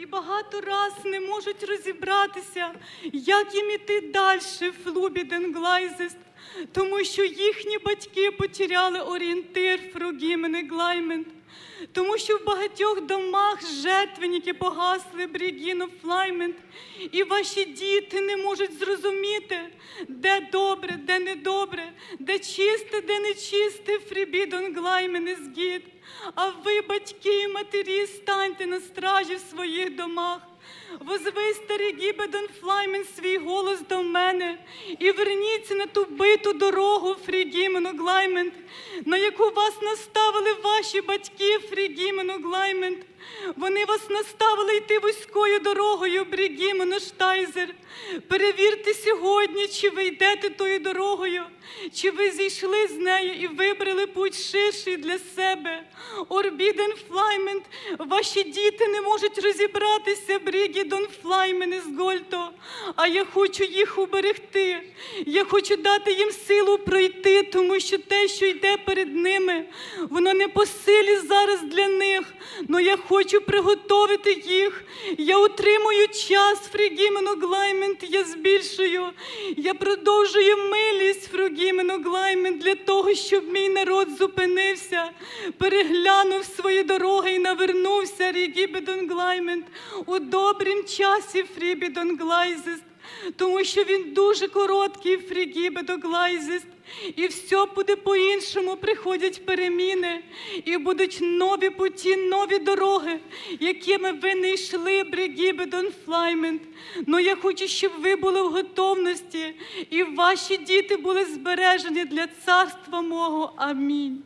і багато раз не можуть розібратися, як їм іти далі в флубі Денглайзест, тому що їхні батьки потеряли орієнтир Фругімене Глаймент, тому що в багатьох домах жертвенники погасли Брігіно Флаймент, і ваші діти не можуть зрозуміти, де добре, де недобре, де чисте, де нечисте, Фрібідон Глаймене згід. А ви, батьки і матері, станьте на стражі в своїх домах. Возви старий Гібедон Флаймен свій голос до мене і верніться на ту биту дорогу Фрігімену Глаймент, на яку вас наставили ваші батьки Фрігімену Глаймент. Вони вас наставили йти вузькою дорогою Брігімену Штайзер. Перевірте сьогодні, чи ви йдете тою дорогою, чи ви зійшли з нею і вибрали путь ширший для себе. Орбіден Флаймент, ваші діти не можуть розібратися, Брігідон Флаймен із Гольто. А я хочу їх уберегти. Я хочу дати їм силу пройти, тому що те, що йде перед ними, воно не по силі зараз для них. Но я хочу приготовити їх. Я утримую час, Фрігімену Глаймент, я збільшую. Я продовжую милість, Фрігімену Глаймент, для того, щоб мій народ зупинився, переглянув свої дороги і навернувся, Рігібедон Глаймент, у добрім часі Фрібідон Глайзест. Тому що він дуже короткий, Фрігібедоглайзист, і все буде по-іншому. Приходять переміни, і будуть нові путі, нові дороги, якими ви не йшли, Бригібедон Флаймент. Ну я хочу, щоб ви були в готовності, і ваші діти були збережені для царства мого. Амінь.